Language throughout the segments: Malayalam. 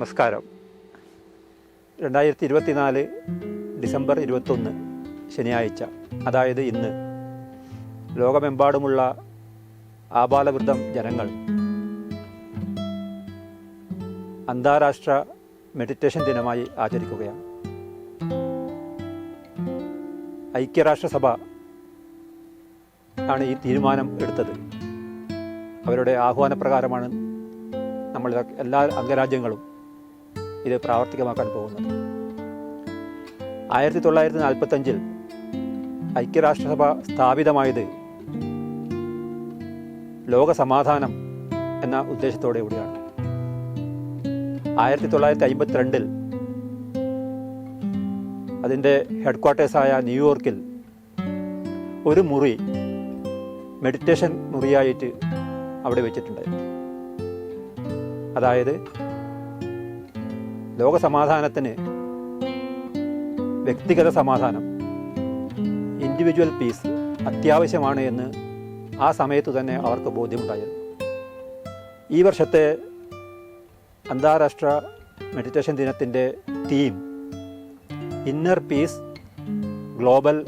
നമസ്കാരം. രണ്ടായിരത്തി ഇരുപത്തിനാല് ഡിസംബർ ഇരുപത്തൊന്ന് ശനിയാഴ്ച. അതായത് ഇന്ന്. ലോകമെമ്പാടുമുള്ള ആബാലവൃദ്ധം ജനങ്ങൾ അന്താരാഷ്ട്ര മെഡിറ്റേഷൻ ദിനമായി ആചരിക്കുകയാണ്. ഐക്യരാഷ്ട്രസഭ ആണ് ഈ തീരുമാനം എടുത്തത്. അവരുടെ ആഹ്വാനപ്രകാരമാണ് നമ്മൾ എല്ലാ അംഗരാജ്യങ്ങളും ഇത് പ്രാവർത്തികമാക്കാൻ പോകുന്നത്. ആയിരത്തി തൊള്ളായിരത്തി നാൽപ്പത്തഞ്ചിൽ ഐക്യരാഷ്ട്രസഭ സ്ഥാപിതമായത് ലോകസമാധാനം എന്ന ഉദ്ദേശത്തോടെ കൂടിയാണ്. ആയിരത്തി തൊള്ളായിരത്തി അമ്പത്തിരണ്ടിൽ അതിന്റെ ഹെഡ്ക്വാർട്ടേഴ്സായ ന്യൂയോർക്കിൽ ഒരു മുറി മെഡിറ്റേഷൻ മുറിയായിട്ട് അവിടെ വെച്ചിട്ടുണ്ട്. അതായത് ലോക സമാധാനത്തിന് വ്യക്തിഗത സമാധാനം ഇൻഡിവിജ്വൽ പീസ് അത്യാവശ്യമാണ് എന്ന് ആ സമയത്ത് തന്നെ അവർക്ക് ബോധ്യമുണ്ടായിരുന്നു. ഈ വർഷത്തെ അന്താരാഷ്ട്ര മെഡിറ്റേഷൻ ദിനത്തിന്റെ theme inner peace global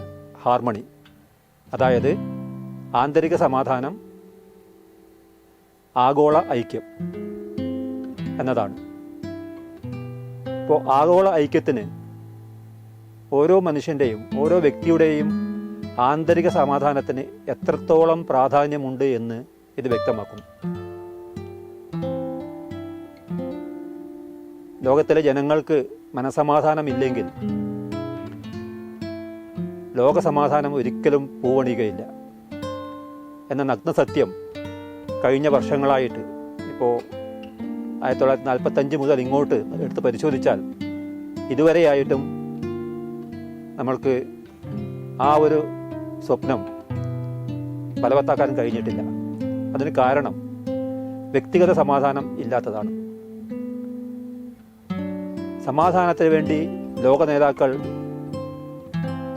harmony അതായത് ആന്തരിക സമാധാനം ആഗോള ഐക്യം എന്നതാണ്. ഇപ്പോൾ ആഗോള ഐക്യത്തിന് ഓരോ മനുഷ്യന്റെയും ഓരോ വ്യക്തിയുടെയും ആന്തരിക സമാധാനത്തിന് എത്രത്തോളം പ്രാധാന്യമുണ്ട് എന്ന് ഇത് വ്യക്തമാക്കുന്നു. ലോകത്തിലെ ജനങ്ങൾക്ക് മനസമാധാനമില്ലെങ്കിൽ ലോകസമാധാനം ഒരിക്കലും പൂവണിയുകയില്ല. എന്ന നഗ്നസത്യം കഴിഞ്ഞ വർഷങ്ങളായിട്ട് ഇപ്പോൾ ആയിരത്തി തൊള്ളായിരത്തി നാൽപ്പത്തഞ്ച് മുതൽ ഇങ്ങോട്ട് എടുത്ത് പരിശോധിച്ചാൽ ഇതുവരെയായിട്ടും നമ്മൾക്ക് ആ ഒരു സ്വപ്നം ഫലവത്താക്കാൻ കഴിഞ്ഞിട്ടില്ല. അതിന് കാരണം വ്യക്തിഗത സമാധാനം ഇല്ലാത്തതാണ്. സമാധാനത്തിന് വേണ്ടി ലോക നേതാക്കൾ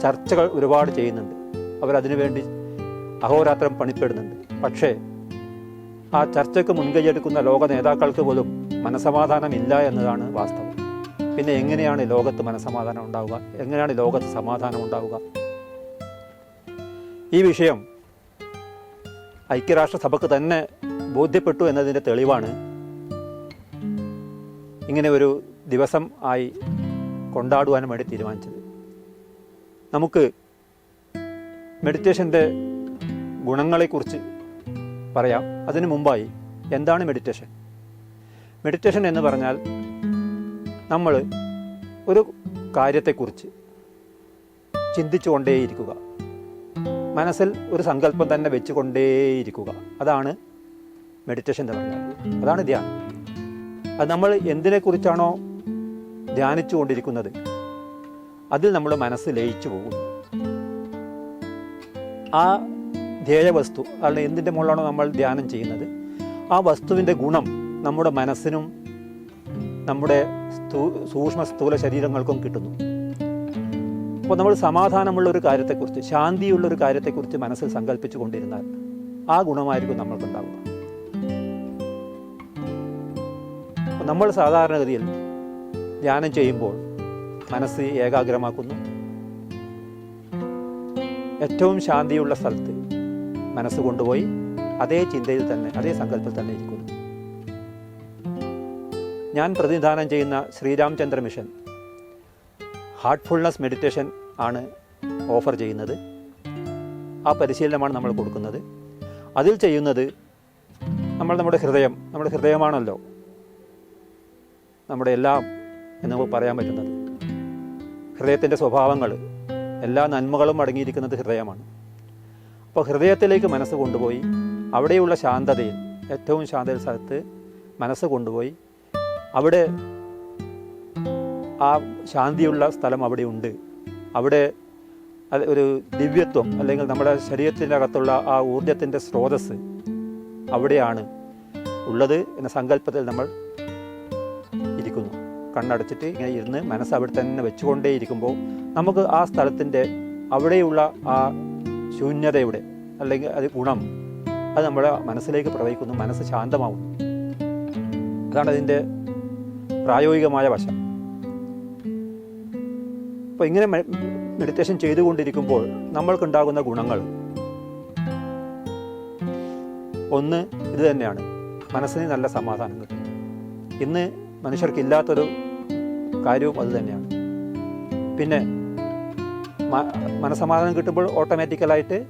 ചർച്ചകൾ ഒരുപാട് ചെയ്യുന്നുണ്ട്. അവരതിനു വേണ്ടി അഹോരാത്രം പണിപ്പെടുന്നുണ്ട്. പക്ഷേ ആ ചർച്ചയ്ക്ക് മുൻകൈയെടുക്കുന്ന ലോക നേതാക്കൾക്ക് പോലും മനസമാധാനമില്ല എന്നതാണ് വാസ്തവം. പിന്നെ എങ്ങനെയാണ് ലോകത്ത് മനസമാധാനം ഉണ്ടാവുക? എങ്ങനെയാണ് ലോകത്ത് സമാധാനം ഉണ്ടാവുക? ഈ വിഷയം ഐക്യരാഷ്ട്രസഭയ്ക്ക് തന്നെ ബോധ്യപ്പെട്ടു എന്നതിന്റെ തെളിവാണ് ഇങ്ങനെ ഒരു ദിവസം ആയി കൊണ്ടാടുവാനും വേണ്ടി തീരുമാനിച്ചത്. നമുക്ക് മെഡിറ്റേഷന്റെ ഗുണങ്ങളെക്കുറിച്ച് പറയാം. അതിനു മുമ്പായി എന്താണ് മെഡിറ്റേഷൻ മെഡിറ്റേഷൻ എന്ന് പറഞ്ഞാൽ നമ്മൾ ഒരു കാര്യത്തെക്കുറിച്ച് ചിന്തിച്ചുകൊണ്ടേയിരിക്കുക. മനസ്സിൽ ഒരു സങ്കല്പം തന്നെ വെച്ചുകൊണ്ടേയിരിക്കുക. അതാണ് മെഡിറ്റേഷൻ എന്ന് പറഞ്ഞാൽ. അതാണ് ധ്യാനം. അത് നമ്മൾ എന്തിനെക്കുറിച്ചാണോ ധ്യാനിച്ചു കൊണ്ടിരിക്കുന്നത് അതിൽ നമ്മൾ മനസ്സ് ലയിച്ചു പോകുന്നു. ആ ധ്യേയവസ്തു അല്ല എന്തിന്റെ മുകളിലാണോ നമ്മൾ ധ്യാനം ചെയ്യുന്നത്? ആ വസ്തുവിന്റെ ഗുണം നമ്മുടെ മനസ്സിനും നമ്മുടെ സൂക്ഷ്മ സ്ഥൂല ശരീരങ്ങൾക്കും കിട്ടുന്നു. അപ്പോൾ നമ്മൾ സമാധാനമുള്ള ഒരു കാര്യത്തെക്കുറിച്ച് ശാന്തിയുള്ള ഒരു കാര്യത്തെക്കുറിച്ച് മനസ്സിൽ സങ്കല്പിച്ചു കൊണ്ടിരുന്നാൽ ആ ഗുണമായിരിക്കും നമ്മൾക്കുണ്ടാവുക. നമ്മൾ സാധാരണഗതിയിൽ ധ്യാനം ചെയ്യുമ്പോൾ മനസ്സ് ഏകാഗ്രമാക്കുന്നു. ഏറ്റവും ശാന്തിയുള്ള സ്ഥലത്ത് മനസ്സ് കൊണ്ടുപോയി അതേ ചിന്തയിൽ തന്നെ അതേ സങ്കല്പത്തിൽ തന്നെ ഇരിക്കുന്നു. ഞാൻ പ്രതിനിധാനം ചെയ്യുന്ന ശ്രീരാമചന്ദ്ര മിഷൻ ഹാർട്ട്ഫുൾനെസ് മെഡിറ്റേഷൻ ആണ് ഓഫർ ചെയ്യുന്നത്. ആ പരിശീലനമാണ് നമ്മൾ കൊടുക്കുന്നത്. അതിൽ ചെയ്യുന്നത് നമ്മൾ നമ്മുടെ ഹൃദയം നമ്മുടെ ഹൃദയമാണല്ലോ നമ്മുടെ എല്ലാം എന്ന് നമുക്ക് പറയാൻ പറ്റുന്നത്. ഹൃദയത്തിന്റെ സ്വഭാവങ്ങൾ എല്ലാ നന്മകളും അടങ്ങിയിരിക്കുന്നത് ഹൃദയമാണ്. അപ്പോൾ ഹൃദയത്തിലേക്ക് മനസ്സ് കൊണ്ടുപോയി അവിടെയുള്ള ശാന്തതയിൽ ഏറ്റവും ശാന്തത സ്ഥലത്ത് മനസ്സ് കൊണ്ടുപോയി. അവിടെ ആ ശാന്തിയുള്ള സ്ഥലം അവിടെ ഉണ്ട്. അവിടെ ഒരു ദിവ്യത്വം അല്ലെങ്കിൽ നമ്മുടെ ശരീരത്തിന്റെ അകത്തുള്ള ആ ഊർജത്തിന്റെ സ്രോതസ് അവിടെയാണ് ഉള്ളത് എന്ന സങ്കല്പത്തിൽ നമ്മൾ ഇരിക്കുന്നു. കണ്ണടച്ചിട്ട് ഇങ്ങനെ ഇരുന്ന് മനസ്സ് അവിടെ തന്നെ വെച്ചുകൊണ്ടേയിരിക്കുമ്പോൾ നമുക്ക് ആ സ്ഥലത്തിന്റെ അവിടെയുള്ള ആ ശൂന്യതയുടെ അല്ലെങ്കിൽ അത് ഗുണം അത് നമ്മുടെ മനസ്സിലേക്ക് പ്രവഹിക്കുന്നു മനസ്സ് ശാന്തമാവുന്നു അതാണ് അതിന്റെ പ്രായോഗികമായ വശം. അപ്പോൾ ഇങ്ങനെ മെഡിറ്റേഷൻ ചെയ്തുകൊണ്ടിരിക്കുമ്പോൾ നമ്മൾക്കുണ്ടാകുന്ന ഗുണങ്ങൾ. ഒന്ന് ഇത് തന്നെയാണ്. മനസ്സിന് നല്ല സമാധാനം കിട്ടും ഇന്ന് മനുഷ്യർക്കില്ലാത്തൊരു കാര്യവും അത് തന്നെയാണ്. പിന്നെ മ- മനസ്സമാധാനം കിട്ടുമ്പോൾ ഓട്ടോമാറ്റിക്കലായിട്ട്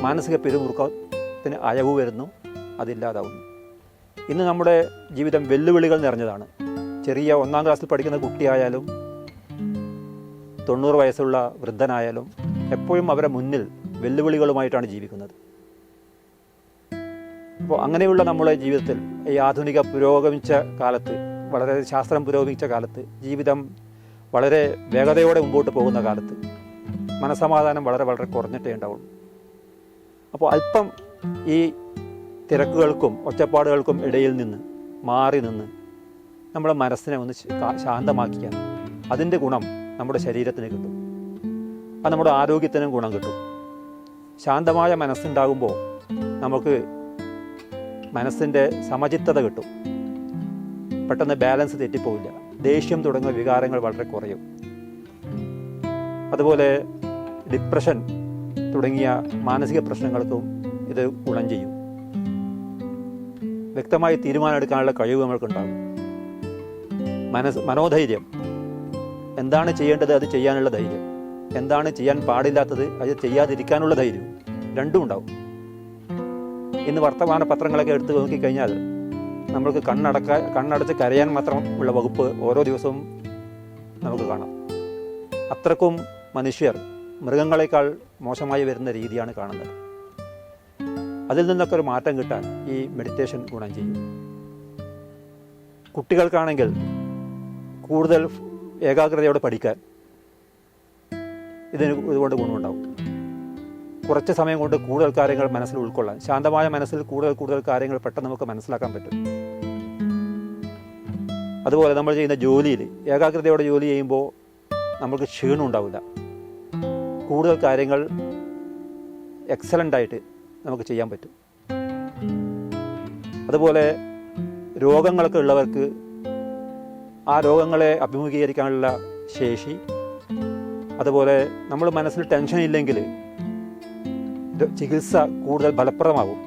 മാനസിക പിരിമുറുക്കത്തിന് അയവ് വരുന്നു. അതില്ലാതാവുന്നു. ഇന്ന് നമ്മുടെ ജീവിതം വെല്ലുവിളികൾ നിറഞ്ഞതാണ്. ചെറിയ ഒന്നാം ക്ലാസ്സിൽ പഠിക്കുന്ന കുട്ടിയായാലും തൊണ്ണൂറ് വയസ്സുള്ള വൃദ്ധനായാലും എപ്പോഴും അവരെ മുന്നിൽ വെല്ലുവിളികളുമായിട്ടാണ് ജീവിക്കുന്നത്. അപ്പോൾ അങ്ങനെയുള്ള നമ്മുടെ ജീവിതത്തിൽ ഈ ആധുനിക പുരോഗമിച്ച കാലത്ത് വളരെ ശാസ്ത്രം പുരോഗമിച്ച കാലത്ത് ജീവിതം വളരെ വേഗതയോടെ മുമ്പോട്ട് പോകുന്ന കാലത്ത് മനസമാധാനം വളരെ വളരെ കുറഞ്ഞിട്ടേ ഉണ്ടാവുള്ളൂ. അപ്പോൾ അല്പം ഈ തിരക്കുകൾക്കും ഒച്ചപ്പാടുകൾക്കും ഇടയിൽ നിന്ന് മാറി നിന്ന് നമ്മുടെ മനസ്സിനെ ഒന്ന് ശാന്തമാക്കിയാൽ അതിന്റെ ഗുണം നമ്മുടെ ശരീരത്തിന് കിട്ടും. അത് നമ്മുടെ ആരോഗ്യത്തിനും ഗുണം കിട്ടും. ശാന്തമായ മനസ്സുണ്ടാകുമ്പോൾ നമുക്ക് മനസ്സിന്റെ സമചിത്തത കിട്ടും. പെട്ടെന്ന് ബാലൻസ് തെറ്റിപ്പോവില്ല. ദേഷ്യം തുടങ്ങിയ വികാരങ്ങൾ വളരെ കുറയും. അതുപോലെ ഡിപ്രഷൻ തുടങ്ങിയ മാനസിക പ്രശ്നങ്ങൾക്കും ഇത് ഗുണം ചെയ്യും. വ്യക്തമായി തീരുമാനമെടുക്കാനുള്ള കഴിവ് നമ്മൾക്കുണ്ടാകും. മനസ് മനോധൈര്യം. എന്താണ് ചെയ്യേണ്ടത് അത് ചെയ്യാനുള്ള ധൈര്യം. എന്താണ് ചെയ്യാൻ പാടില്ലാത്തത് അത് ചെയ്യാതിരിക്കാനുള്ള ധൈര്യം. രണ്ടും ഉണ്ടാവും. ഇന്ന് വർത്തമാന പത്രങ്ങളൊക്കെ എടുത്ത് നോക്കിക്കഴിഞ്ഞാൽ നമ്മൾക്ക് കണ്ണടക്ക കണ്ണടച്ച് കരയാൻ മാത്രം ഉള്ള വകുപ്പ് ഓരോ ദിവസവും നമുക്ക് കാണാം. അത്രക്കും മനുഷ്യർ മൃഗങ്ങളെക്കാൾ മോശമായി വരുന്ന രീതിയാണ് കാണുന്നത്. അതിൽ നിന്നൊക്കെ ഒരു മാറ്റം കിട്ടാൻ ഈ മെഡിറ്റേഷൻ ഗുണം ചെയ്യും. കുട്ടികൾക്കാണെങ്കിൽ കൂടുതൽ ഏകാഗ്രതയോടെ പഠിക്കാൻ ഇതിന് ഇതുകൊണ്ട് ഗുണമുണ്ടാവും. കുറച്ച് സമയം കൊണ്ട് കൂടുതൽ കാര്യങ്ങൾ മനസ്സിൽ ഉൾക്കൊള്ളാൻ ശാന്തമായ മനസ്സിൽ കൂടുതൽ കൂടുതൽ കാര്യങ്ങൾ പെട്ടെന്ന് നമുക്ക് മനസ്സിലാക്കാൻ പറ്റും. അതുപോലെ നമ്മൾ ചെയ്യുന്ന ജോലിയിൽ ഏകാഗ്രതയോടെ ജോലി ചെയ്യുമ്പോൾ നമുക്ക് ക്ഷീണം ഉണ്ടാവില്ല കൂടുതൽ കാര്യങ്ങൾ എക്സലന്റ് ആയിട്ട് നമുക്ക് ചെയ്യാൻ പറ്റും. അതുപോലെ രോഗങ്ങളൊക്കെ ഉള്ളവർക്ക് ആ രോഗങ്ങളെ അഭിമുഖീകരിക്കാനുള്ള ശേഷി അതുപോലെ നമ്മൾ മനസ്സിൽ ടെൻഷൻ ഇല്ലെങ്കിൽ ചികിത്സ കൂടുതൽ ഫലപ്രദമാകും.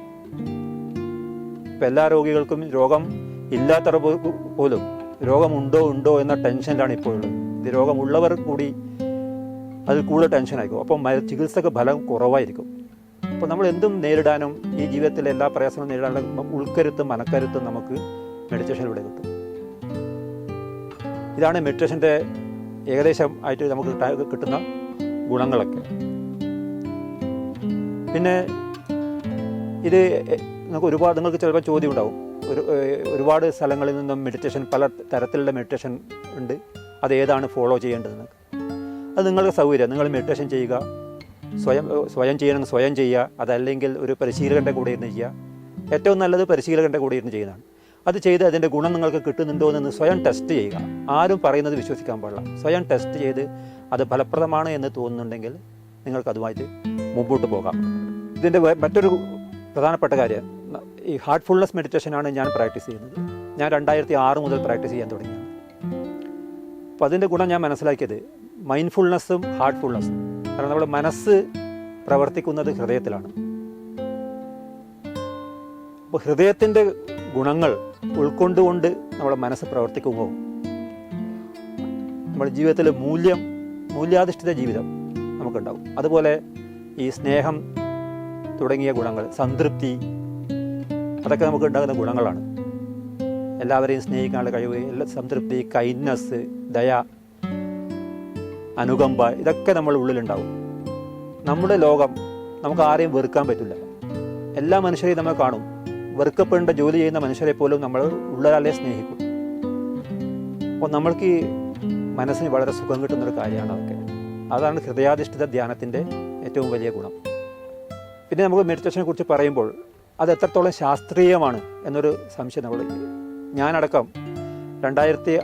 ഇപ്പം എല്ലാ രോഗികൾക്കും രോഗം ഇല്ലാത്തവർ പോലും രോഗമുണ്ടോ ഉണ്ടോ എന്ന ടെൻഷനിലാണ് ഇപ്പോഴുള്ളത്. ഇത് രോഗമുള്ളവർ കൂടി അതിൽ കൂടുതൽ ടെൻഷനായിരിക്കും അപ്പം ചികിത്സക്ക് ഫലം കുറവായിരിക്കും. അപ്പോൾ നമ്മൾ എന്തും നേരിടാനും ഈ ജീവിതത്തിലെ എല്ലാ പ്രയാസങ്ങളും നേരിടാനുള്ള ഉൾക്കരുത്തും മനക്കരുത്തും നമുക്ക് മെഡിറ്റേഷനിലൂടെ കിട്ടും. ഇതാണ് മെഡിറ്റേഷന്റെ ഏകദേശം ആയിട്ട് നമുക്ക് കിട്ടാ- കിട്ടുന്ന ഗുണങ്ങളൊക്കെ. പിന്നെ ഇത് നമുക്ക് ഒരുപാട് നിങ്ങൾക്ക് ചിലപ്പോൾ ചോദ്യം ഉണ്ടാവും ഒരു ഒരുപാട് സ്ഥലങ്ങളിൽ നിന്നും മെഡിറ്റേഷൻ പല തരത്തിലുള്ള മെഡിറ്റേഷൻ ഉണ്ട്. അത് ഏതാണ് ഫോളോ ചെയ്യേണ്ടതെന്ന് അത് നിങ്ങൾക്ക് സൗകര്യം. നിങ്ങൾ മെഡിറ്റേഷൻ ചെയ്യുക. സ്വയം സ്വയം ചെയ്യണമെങ്കിൽ സ്വയം ചെയ്യുക. അതല്ലെങ്കിൽ ഒരു പരിശീലകന്റെ കൂടെ ഇരുന്ന് ചെയ്യുക. ഏറ്റവും നല്ലത് പരിശീലകന്റെ കൂടെ ഇരുന്ന് ചെയ്യുന്നതാണ്. അത് ചെയ്ത് അതിന്റെ ഗുണം നിങ്ങൾക്ക് കിട്ടുന്നുണ്ടോ എന്ന് സ്വയം ടെസ്റ്റ് ചെയ്യുക. ആരും പറയുന്നത് വിശ്വസിക്കാൻ പാടില്ല. സ്വയം ടെസ്റ്റ് ചെയ്ത് അത് ഫലപ്രദമാണ് എന്ന് തോന്നുന്നുണ്ടെങ്കിൽ നിങ്ങൾക്ക് അതുമായിട്ട് മുമ്പോട്ട് പോകാം. ഇതിന്റെ മറ്റൊരു പ്രധാനപ്പെട്ട കാര്യം ഈ ഹാർട്ട്ഫുൾനെസ് മെഡിറ്റേഷനാണ് ഞാൻ പ്രാക്ടീസ് ചെയ്യുന്നത്. ഞാൻ രണ്ടായിരത്തി ആറ് മുതൽ പ്രാക്ടീസ് ചെയ്യാൻ തുടങ്ങിയത് അപ്പോൾ അതിന്റെ ഗുണം ഞാൻ മനസ്സിലാക്കിയത് മൈൻഡ്ഫുൾനെസ്സും ഹാർട്ട്ഫുൾനെസ്സും കാരണം നമ്മുടെ മനസ്സ് പ്രവർത്തിക്കുന്നത് ഹൃദയത്തിലാണ്. അപ്പോൾ ഹൃദയത്തിന്റെ ഗുണങ്ങൾ ഉൾക്കൊണ്ടുകൊണ്ട് നമ്മുടെ മനസ്സ് പ്രവർത്തിക്കുമ്പോൾ നമ്മുടെ ജീവിതത്തിലെ മൂല്യം മൂല്യാധിഷ്ഠിത ജീവിതം നമുക്കുണ്ടാവും. അതുപോലെ ഈ സ്നേഹം തുടങ്ങിയ ഗുണങ്ങൾ സംതൃപ്തി അതൊക്കെ നമുക്ക് ഉണ്ടാകുന്ന ഗുണങ്ങളാണ്. എല്ലാവരെയും സ്നേഹിക്കാനുള്ള കഴിവ് എല്ലാ സംതൃപ്തി കൈൻഡ്നസ് ദയ അനുകമ്പ ഇതൊക്കെ നമ്മുടെ ഉള്ളിലുണ്ടാവും. നമ്മുടെ ലോകം നമുക്ക് ആരെയും വെറുക്കാൻ പറ്റില്ല. എല്ലാ മനുഷ്യരെയും നമ്മൾ കാണും. വെറുക്കപ്പെടേണ്ട ജോലി ചെയ്യുന്ന മനുഷ്യരെ പോലും നമ്മൾ ഉള്ളൊരാളെ സ്നേഹിക്കും. അപ്പോൾ നമ്മൾക്ക് ഈ മനസ്സിന് വളരെ സുഖം കിട്ടുന്നൊരു കാര്യമാണ് അതൊക്കെ. അതാണ് ഹൃദയാധിഷ്ഠിത ധ്യാനത്തിന്റെ ഏറ്റവും വലിയ ഗുണം. പിന്നെ നമുക്ക് മെഡിറ്റേഷനെ കുറിച്ച് പറയുമ്പോൾ അത് എത്രത്തോളം ശാസ്ത്രീയമാണ് എന്നൊരു സംശയം നമ്മൾ ഞാനടക്കം രണ്ടായിരത്തി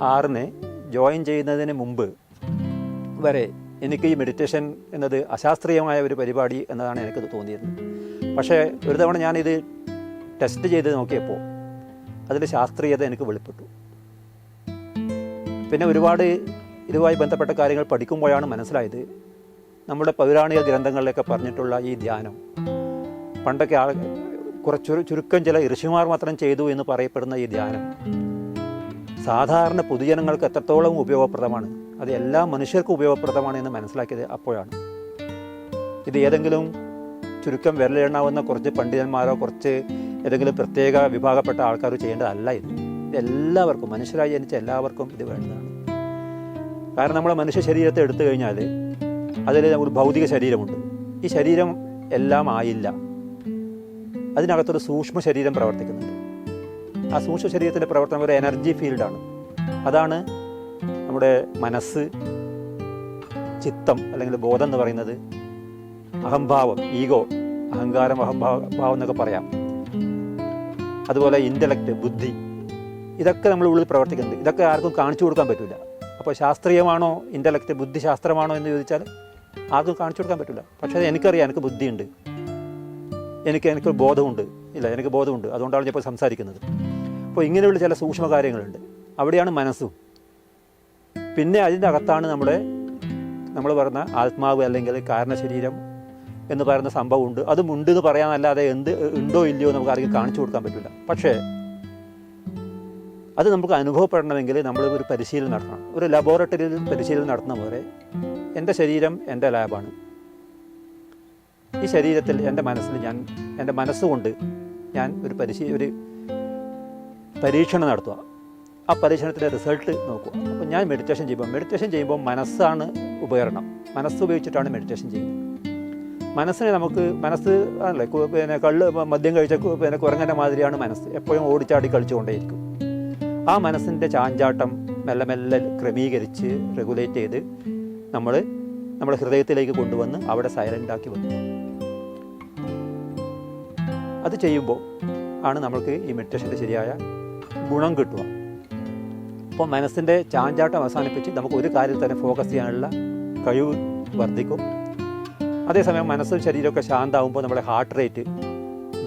ആറിന് ജോയിൻ ചെയ്യുന്നതിന് മുമ്പ് വരെ എനിക്ക് ഈ മെഡിറ്റേഷൻ എന്നത് അശാസ്ത്രീയമായ ഒരു പരിപാടി എന്നതാണ് എനിക്കത് തോന്നിയത് പക്ഷേ ഒരു തവണ ഞാനിത് ടെസ്റ്റ് ചെയ്ത് നോക്കിയപ്പോൾ അതിന്റെ ശാസ്ത്രീയത എനിക്ക് വെളിപ്പെട്ടു. പിന്നെ ഒരുപാട് ഇതുമായി ബന്ധപ്പെട്ട കാര്യങ്ങൾ പഠിക്കുമ്പോഴാണ് മനസ്സിലായത് നമ്മുടെ പൗരാണിക ഗ്രന്ഥങ്ങളിലൊക്കെ പറഞ്ഞിട്ടുള്ള ഈ ധ്യാനം പണ്ടൊക്കെ ആൾ കുറച്ചൊരു ചുരുക്കം ചില ഋഷിമാർ മാത്രം ചെയ്തു എന്ന് പറയപ്പെടുന്ന ഈ ധ്യാനം സാധാരണ പൊതുജനങ്ങൾക്ക് എത്രത്തോളം ഉപയോഗപ്രദമാണ്? അത് എല്ലാ മനുഷ്യർക്കും ഉപയോഗപ്രദമാണ് എന്ന് മനസ്സിലാക്കിയത് അപ്പോഴാണ്. ഇത് ഏതെങ്കിലും ചുരുക്കം വിരലെണ്ണാവുന്ന കുറച്ച് പണ്ഡിതന്മാരോ കുറച്ച് ഏതെങ്കിലും പ്രത്യേക വിഭാഗപ്പെട്ട ആൾക്കാരോ ചെയ്യേണ്ടതല്ല ഇത്. ഇത് എല്ലാവർക്കും മനുഷ്യരായി ജനിച്ച എല്ലാവർക്കും ഇത് വേണ്ടതാണ്. കാരണം നമ്മളെ മനുഷ്യ ശരീരത്തെ എടുത്തു കഴിഞ്ഞാൽ അതിൽ ഒരു ഭൗതിക ശരീരമുണ്ട്. ഈ ശരീരം എല്ലാം ആയില്ല. അതിനകത്തൊരു സൂക്ഷ്മ ശരീരം പ്രവർത്തിക്കുന്നുണ്ട്. ആ സൂക്ഷ്മ ശരീരത്തിന്റെ പ്രവർത്തനം ഒരു എനർജി ഫീൽഡാണ് അതാണ് നമ്മുടെ മനസ്സ് ചിത്തം അല്ലെങ്കിൽ ബോധം എന്ന് പറയുന്നത് അഹംഭാവം ഈഗോ അഹങ്കാരം അഹംഭാവം എന്നൊക്കെ പറയാം. അതുപോലെ ഇന്റലക്റ്റ് ബുദ്ധി ഇതൊക്കെ നമ്മൾ ഉള്ളിൽ പ്രവർത്തിക്കുന്നുണ്ട്. ഇതൊക്കെ ആർക്കും കാണിച്ചു കൊടുക്കാൻ പറ്റില്ല. അപ്പോൾ ശാസ്ത്രീയമാണോ ഇന്റലക്റ്റ് ബുദ്ധി ശാസ്ത്രമാണോ എന്ന് ചോദിച്ചാൽ ആർക്കും കാണിച്ചു കൊടുക്കാൻ പറ്റില്ല. പക്ഷേ എനിക്കറിയാം എനിക്ക് ബുദ്ധിയുണ്ട്. എനിക്ക് എനിക്ക് ബോധമുണ്ട്. ഇല്ല എനിക്ക് ബോധമുണ്ട്. അതുകൊണ്ടാണ് ഞാൻ ഇപ്പോൾ സംസാരിക്കുന്നത്. അപ്പോൾ ഇങ്ങനെയുള്ള ചില സൂക്ഷ്മ കാര്യങ്ങളുണ്ട് അവിടെയാണ് മനസ്സും. പിന്നെ അതിന്റെ അകത്താണ് നമ്മുടെ നമ്മൾ പറഞ്ഞ ആത്മാവ് അല്ലെങ്കിൽ കാരണശരീരം എന്ന് പറയുന്ന സംഭവമുണ്ട് അതും ഉണ്ട് എന്ന് പറയാനല്ലാതെ എന്ത് ഉണ്ടോ ഇല്ലയോ നമുക്ക് ആർക്കും കാണിച്ചു കൊടുക്കാൻ പറ്റില്ല. പക്ഷേ അത് നമുക്ക് അനുഭവപ്പെടണമെങ്കിൽ നമ്മൾ ഒരു പരിശീലനം നടത്തണം. ഒരു ലബോറട്ടറിയിൽ പരിശീലനം നടത്തുന്ന പോലെ എന്റെ ശരീരം എന്റെ ലാബാണ് ഈ ശരീരത്തിൽ എന്റെ മനസ്സിൽ ഞാൻ എന്റെ മനസ്സുകൊണ്ട് ഞാൻ ഒരു പരിശീ ഒരു പരീക്ഷണം നടത്തുക. ആ പരീക്ഷണത്തിന്റെ റിസൾട്ട് നോക്കുക. അപ്പോൾ ഞാൻ മെഡിറ്റേഷൻ ചെയ്യുമ്പോൾ മെഡിറ്റേഷൻ ചെയ്യുമ്പോൾ മനസ്സാണ് ഉപകരണം. മനസ്സ് ഉപയോഗിച്ചിട്ടാണ് മെഡിറ്റേഷൻ ചെയ്യുന്നത്. മനസ്സിനെ നമുക്ക് മനസ്സ് ആണല്ലേ പിന്നെ കള്ള് മദ്യം കഴിച്ച പിന്നെ കുരങ്ങന്റെ മാതിരിയാണ് മനസ്സ്. എപ്പോഴും ഓടിച്ചാടി കളിച്ചുകൊണ്ടേയിരിക്കും. ആ മനസ്സിന്റെ ചാഞ്ചാട്ടം മെല്ലെ മെല്ലെ ക്രമീകരിച്ച് റെഗുലേറ്റ് ചെയ്ത് നമ്മൾ നമ്മുടെ ഹൃദയത്തിലേക്ക് കൊണ്ടുവന്ന് അവിടെ സൈലന്റ് ആക്കി വന്നു അത് ചെയ്യുമ്പോൾ ആണ് നമ്മൾക്ക് ഈ മെഡിറ്റേഷന്റെ ശരിയായ ഗുണം കിട്ടുക. അപ്പോൾ മനസ്സിന്റെ ചാഞ്ചാട്ടം അവസാനിപ്പിച്ച് നമുക്ക് ഒരു കാര്യത്തിൽ തന്നെ ഫോക്കസ് ചെയ്യാനുള്ള കഴിവ് വർദ്ധിക്കും. അതേസമയം മനസ്സും ശരീരമൊക്കെ ശാന്താവുമ്പോൾ നമ്മുടെ ഹാർട്ട് റേറ്റ്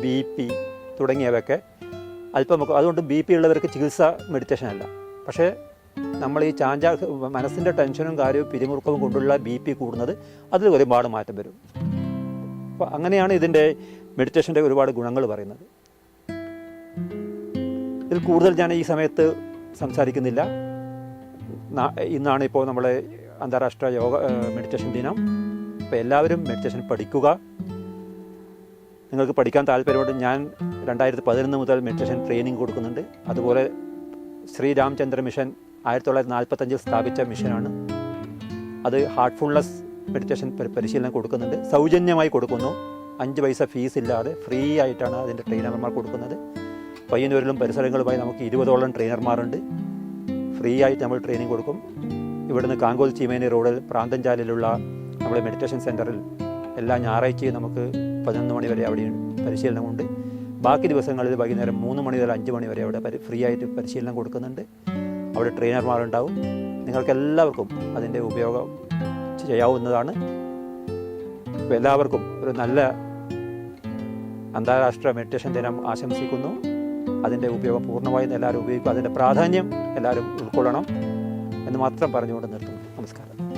ബി പി തുടങ്ങിയവയൊക്കെ അല്പം അതുകൊണ്ട് ബി പി ഉള്ളവർക്ക് ചികിത്സ മെഡിറ്റേഷൻ അല്ല. പക്ഷേ നമ്മൾ ഈ ചാഞ്ചാ മനസ്സിന്റെ ടെൻഷനും കാര്യവും പിരിമുറുക്കവും കൊണ്ടുള്ള ബി പി കൂടുന്നത് അതിൽ ഒരുപാട് മാറ്റം വരും. അപ്പോൾ അങ്ങനെയാണ് ഇതിന്റെ മെഡിറ്റേഷന്റെ ഒരുപാട് ഗുണങ്ങൾ പറയുന്നത്. ഇതിൽ കൂടുതൽ ഞാൻ ഈ സമയത്ത് സംസാരിക്കുന്നില്ല. ഇന്നാണ് ഇപ്പോൾ നമ്മൾ അന്താരാഷ്ട്ര യോഗ മെഡിറ്റേഷൻ ദിനം. അപ്പോൾ എല്ലാവരും മെഡിറ്റേഷൻ പഠിക്കുക. നിങ്ങൾക്ക് പഠിക്കാൻ താല്പര്യമുണ്ട് ഞാൻ രണ്ടായിരത്തി പതിനൊന്ന് മുതൽ മെഡിറ്റേഷൻ ട്രെയിനിങ് കൊടുക്കുന്നുണ്ട്. അതുപോലെ ശ്രീരാമചന്ദ്ര മിഷൻ ആയിരത്തി തൊള്ളായിരത്തി നാൽപ്പത്തഞ്ചിൽ സ്ഥാപിച്ച മിഷനാണ് അത് ഹാർട്ട്ഫുൾനെസ് മെഡിറ്റേഷൻ പരിശീലനം കൊടുക്കുന്നുണ്ട്. സൗജന്യമായി കൊടുക്കുന്നു. അഞ്ച് പൈസ ഫീസ് ഇല്ലാതെ ഫ്രീ ആയിട്ടാണ് അതിന്റെ ട്രെയിനർമാർ കൊടുക്കുന്നത്. പയ്യന്നൂരിലും പരിസരങ്ങളുമായി നമുക്ക് ഇരുപതോളം ട്രെയിനർമാരുണ്ട്. ഫ്രീ ആയിട്ട് നമ്മൾ ട്രെയിനിങ് കൊടുക്കും. ഇവിടുന്ന് കാങ്കോൽ ചീമേനി റോഡിൽ പ്രാന്തൻചാലിലുള്ള നമ്മുടെ മെഡിറ്റേഷൻ സെന്ററിൽ എല്ലാ ഞായറാഴ്ചയും നമുക്ക് പതിനൊന്ന് മണി വരെ അവിടെ പരിശീലനമുണ്ട്. ബാക്കി ദിവസങ്ങളിൽ വൈകുന്നേരം മൂന്ന് മണി മുതൽ അഞ്ച് മണി വരെ അവിടെ ഫ്രീ ആയിട്ട് പരിശീലനം കൊടുക്കുന്നുണ്ട്. അവിടെ ട്രെയിനർമാരുണ്ടാവും. നിങ്ങൾക്ക് എല്ലാവർക്കും അതിന്റെ ഉപയോഗം ചെയ്യാവുന്നതാണ്. എല്ലാവർക്കും ഒരു നല്ല അന്താരാഷ്ട്ര മെഡിറ്റേഷൻ ദിനം ആശംസിക്കുന്നു. അതിന്റെ ഉപയോഗം പൂർണമായും എല്ലാവരും ഉപയോഗിക്കുക അതിന്റെ പ്രാധാന്യം എല്ലാവരും ഉൾക്കൊള്ളണം എന്ന് മാത്രം പറഞ്ഞുകൊണ്ട് നിർത്തുന്നു. നമസ്കാരം.